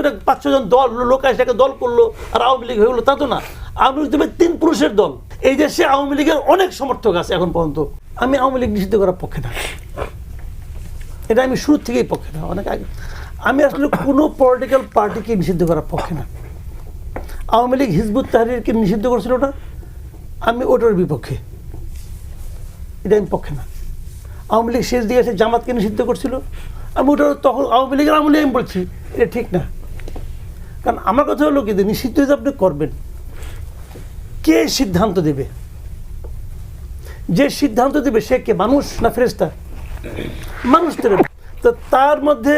করে পাঁচ ছজন দল, লোক একটা দল করল, আর আওয়ামী লীগ হয়ে গেলো, তা তো না। আওয়ামী লীগ দেবে তিন পুরুষের দল। এই দেশে আওয়ামী লীগের অনেক সমর্থক আছে এখন পর্যন্ত। আমি আওয়ামী লীগ নিষিদ্ধ করার পক্ষে না। এটা আমি শুরু থেকেই পক্ষে না। অনেক আগে আমি আসলে কোনো পলিটিক্যাল পার্টিকে নিষিদ্ধ করার পক্ষে না। আওয়ামী লীগ হিজবুত তাহরিরকে নিষিদ্ধ করেছিল না আমি ওটার বিপক্ষে। এটা আমি পক্ষে না। আওয়ামী লীগ শেষ দিকে এসে জামাতকে নিষিদ্ধ করছিল। আমি ওটা তখন আওয়ামী লীগের আমলে আমি বলছি, এটা ঠিক না। কারণ আমার কথা হলো কি নিষিদ্ধ যদি আপনি করবেন, কে সিদ্ধান্ত দেবে? যে সিদ্ধান্ত দেবে সে কে? মানুষ না ফেরেস্তা মানুষ তো তার মধ্যে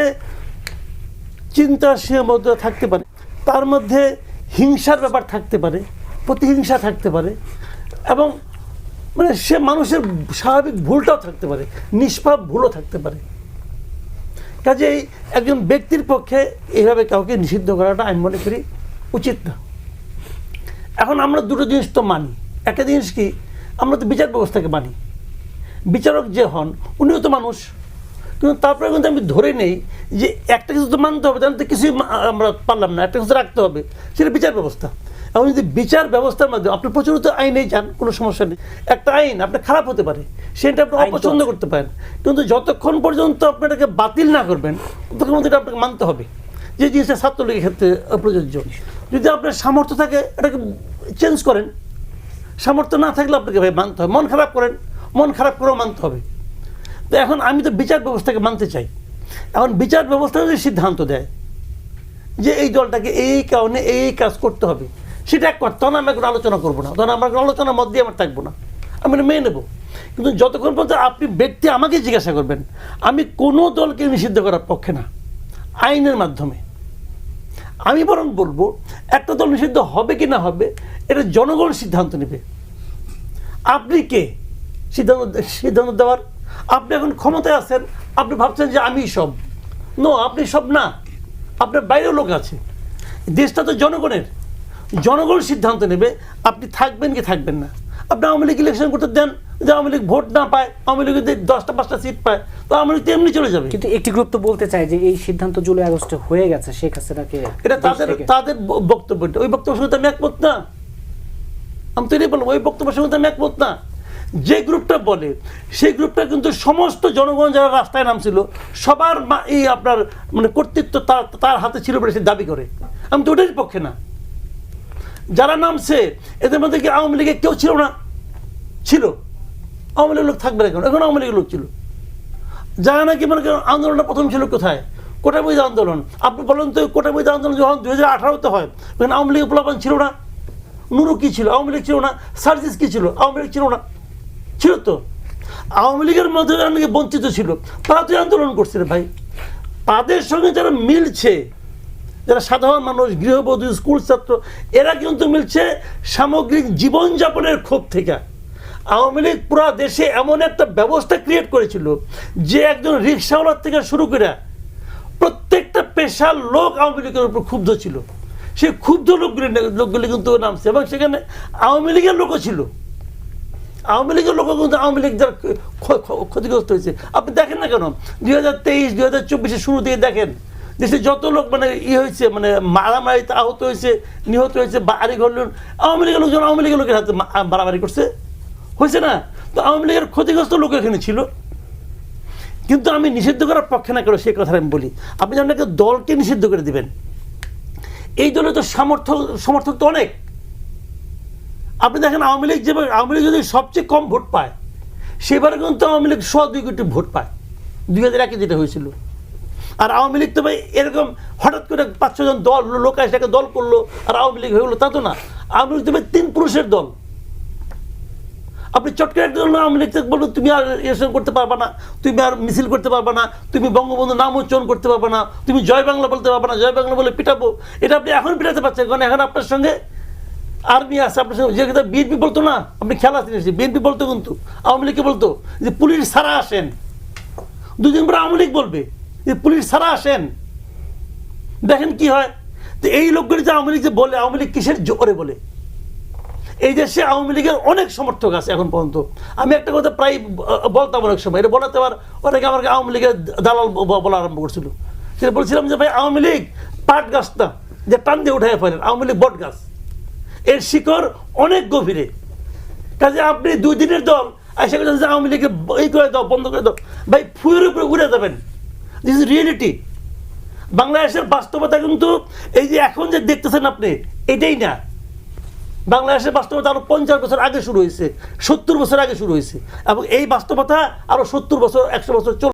চিন্তা সে মধ্যে থাকতে পারে, তার মধ্যে হিংসার ব্যাপার থাকতে পারে, প্রতিহিংসা থাকতে পারে, এবং মানে সে মানুষের স্বাভাবিক ভুলটাও থাকতে পারে, নিষ্পাপ ভুলও থাকতে পারে। কাজেই একজন ব্যক্তির পক্ষে এইভাবে কাউকে নিষিদ্ধ করাটা আমি মনে করি উচিত না। এখন আমরা দুটো জিনিস তো মানি। একটা জিনিস কি, আমরা তো বিচার ব্যবস্থাকে মানি। বিচারক যে হন, উনিও তো মানুষ। কিন্তু তারপরে কিন্তু আমি ধরে নেই যে একটা কিছু তো মানতে হবে, তাহলে তো কিছুই আমরা পারলাম না। একটা কিছু রাখতে হবে, সেটা বিচার ব্যবস্থা। এখন যদি বিচার ব্যবস্থার মাধ্যমে আপনি প্রচলিত আইনেই যান কোনো সমস্যা নেই। একটা আইন আপনার খারাপ হতে পারে সেটা আপনি অপছন্দ করতে পারেন। কিন্তু যতক্ষণ পর্যন্ত আপনি এটাকে বাতিল না করবেন ততক্ষণ পর্যন্ত এটা আপনাকে মানতে হবে যে জিনিসটা ছাত্রলীগের ক্ষেত্রে প্রযোজ্য যদি আপনার সামর্থ্য থাকে এটাকে চেঞ্জ করেন। সামর্থ্য না থাকলে আপনাকে ভাই মানতে হবে। মন খারাপ করেন মন খারাপ করেও মানতে হবে। তো এখন আমি তো বিচার ব্যবস্থাকে মানতে চাই। এখন বিচার ব্যবস্থা যদি সিদ্ধান্ত দেয় যে এই দলটাকে এই কারণে এই কাজ করতে হবে সেটা এক কথা। তখন আমি এখন আলোচনা করব না। তখন আমার আলোচনার মধ্যে আমার থাকব না। আমি মেনে নেব। কিন্তু যতক্ষণ পর্যন্ত আপনি ব্যক্তি আমাকে জিজ্ঞাসা করবেন, আমি কোনো দলকে নিষিদ্ধ করার পক্ষে না। আইনের মাধ্যমে। আমি বরং বলব, একটা দল নিষিদ্ধ হবে কি না হবে, এটা জনগণ সিদ্ধান্ত নেবে। আপনি কে? সিদ্ধান্ত সিদ্ধান্ত দেওয়ার। আপনি এখন ক্ষমতায় আছেন, আপনি ভাবছেন যে আমি সব। নো আপনি সব না। আপনার বাইরেও লোক আছে। দেশটা তো জনগণের। জনগণ সিদ্ধান্ত নেবে আপনি থাকবেন কি থাকবেন না। আপনি আওয়ামী লীগ ইলেকশন করতে দেন যে আওয়ামী লীগ ভোট না পায় আওয়ামী লীগ যদি দশটা পাঁচটা সিট পায় তো আওয়ামী লীগ তো এমনি চলে যাবে। কিন্তু একটি গ্রুপ তো বলতে চায় যে এই সিদ্ধান্ত জুলাই আগস্টে হয়ে গেছে শেখ হাসিনাকে এটা তাদের তাদের বক্তব্যটা ওই বক্তব্যের সঙ্গে আমি একমত না। আমি তো এটাই বললাম ওই বক্তব্যের সঙ্গে আমি একমত না। যে গ্রুপটা বলে সেই গ্রুপটা কিন্তু সমস্ত জনগণ যারা রাস্তায় নামছিল সবার এই আপনার মানে কর্তৃত্ব তার তার হাতে ছিল বলে সে দাবি করে। আমি তো ওটার পক্ষে না। যারা নামছে, এদের মধ্যে কি আওয়ামী লীগের কেউ ছিল না? ছিল। আওয়ামী লীগের লোক থাকবে না কেন এখন আওয়ামী লীগের লোক ছিল। যারা নাকি মনে করেন, আন্দোলনটা প্রথম ছিল কোথায়? কোটা বৈধ আন্দোলন। আপনি বলেন তো কোটা বৈধ আন্দোলন যখন দুই হাজার আঠারোতে হয়, তখন আওয়ামী লীগের পোলাপান ছিল না? নুরু কী ছিল? আওয়ামী লীগ ছিল না? সার্জিস কী ছিল? আওয়ামী লীগ ছিল না। ছিল তো। আওয়ামী লীগের মধ্যে যারা নাকি বঞ্চিত ছিল। তারা তো আন্দোলন করছিল ভাই। তাদের সঙ্গে যারা মিলছে যারা সাধারণ মানুষ, গৃহবধূ, স্কুল ছাত্র, এরা কিন্তু মিলছে সামগ্রিক জীবনযাপনের ক্ষোভ থেকে। আওয়ামী লীগ পুরা দেশে এমন একটা ব্যবস্থা ক্রিয়েট করেছিল যে একজন রিক্সাওয়ালার থেকে শুরু করে প্রত্যেকটা পেশার লোক আওয়ামী লীগের উপর ক্ষুব্ধ ছিল। সেই ক্ষুব্ধ লোকগুলি লোকগুলি কিন্তু নামছে এবং সেখানে আওয়ামী লীগের লোকও ছিল। আওয়ামী লীগের লোক কিন্তু আওয়ামী লীগ যারা ক্ষ- ক্ষ- ক্ষতিগ্রস্ত হয়েছে। আপনি দেখেন না কেন? দুই হাজার তেইশ, দুই হাজার চব্বিশের শুরু দিয়ে দেখেন দেশে যত লোক মানে ই হয়েছে মানে মারামারিতে আহত হয়েছে, নিহত হয়েছে, বাড়ি ঘর আওয়ামী লীগের লোকজন আওয়ামী লীগের লোকের হাতে মারামারি করছে। হয়েছে না? তো আওয়ামী লীগের ক্ষতিগ্রস্ত লোক এখানে ছিল। কিন্তু আমি নিষিদ্ধ করার পক্ষে না করে সেই কথা আমি বলি? আপনি যেমন একটা দলকে নিষিদ্ধ করে দিবেন, এই দলে তো সামর্থ্য, সমর্থক তো অনেক। আপনি দেখেন আওয়ামী লীগ যেভাবে, আওয়ামী লীগ যদি সবচেয়ে কম ভোট পায়, সেবারে কিন্তু আওয়ামী লীগ শ দুই কোটি ভোট পায়। দুই হাজার একে যেটা হয়েছিল। আর আওয়ামী লীগ তো ভাই এরকম হঠাৎ করে পাঁচ ছজন দল, লোক এসে একটা দল করল, আর আওয়ামী লীগ হয়ে গেলো, তা তো না। আওয়ামী লীগ তো ভাই তিন পুরুষের দল। আপনি চটকে একজন আওয়ামী লীগ বলল তুমি আর ইলেকশন করতে পারবে না, তুমি আর মিছিল করতে পারবে না, তুমি বঙ্গবন্ধু নাম উচ্চারণ করতে পারবে না, তুমি জয় বাংলা বলতে পারবে না, জয় বাংলা বলে পিটাবো। এটা আপনি এখন পিটাতে পারছেন, কারণ এখন আপনার সঙ্গে আর্মি আছে, আপনার সঙ্গে যে কথা বিএনপি বলতো না, আপনি খেলা আছেন বিএনপি বলতো কিন্তু, আওয়ামী লীগকে বলতো যে পুলিশ ছাড়া আসেন। দুদিন পরে আওয়ামী লীগ বলবে। যে পুলিশ ছাড়া আসেন। দেখেন কি হয়? তো এই লোকগুলি যে আওয়ামী লীগ যে বলে, আওয়ামী লীগ কিসের জোরে বলে? এই দেশে আওয়ামী লীগের অনেক সমর্থক আছে এখন পর্যন্ত। আমি একটা কথা প্রায় বলতাম অনেক সময়, এটা বলাতে আবার অনেকে আমাকে আওয়ামী লীগের দালাল বলা আরম্ভ করছিল। সেটা বলছিলাম যে, ভাই, আওয়ামী লীগ পাট গাছ না যে টান দিয়ে উঠাই ফেলেন, আওয়ামী লীগ বট গাছ। এর শিকড় অনেক গভীরে। কাজে আপনি দুই দিনের দল এসে গেছেন যে আওয়ামী লীগকে এই করে দাও, বন্ধ করে দাও। ভাই, ফুয়ের উপরে উড়ে যাবেন। দিস ইজ রিয়েলিটি বাংলাদেশের বাস্তবতা কিন্তু এই যে এখন যে দেখতেছেন আপনি, এটাই না। বাংলাদেশের বাস্তবতা আরও পঞ্চাশ বছর আগে শুরু হয়েছে, সত্তর বছর আগে শুরু হয়েছে, এবং এই বাস্তবতা আরও সত্তর বছর, একশো বছর চল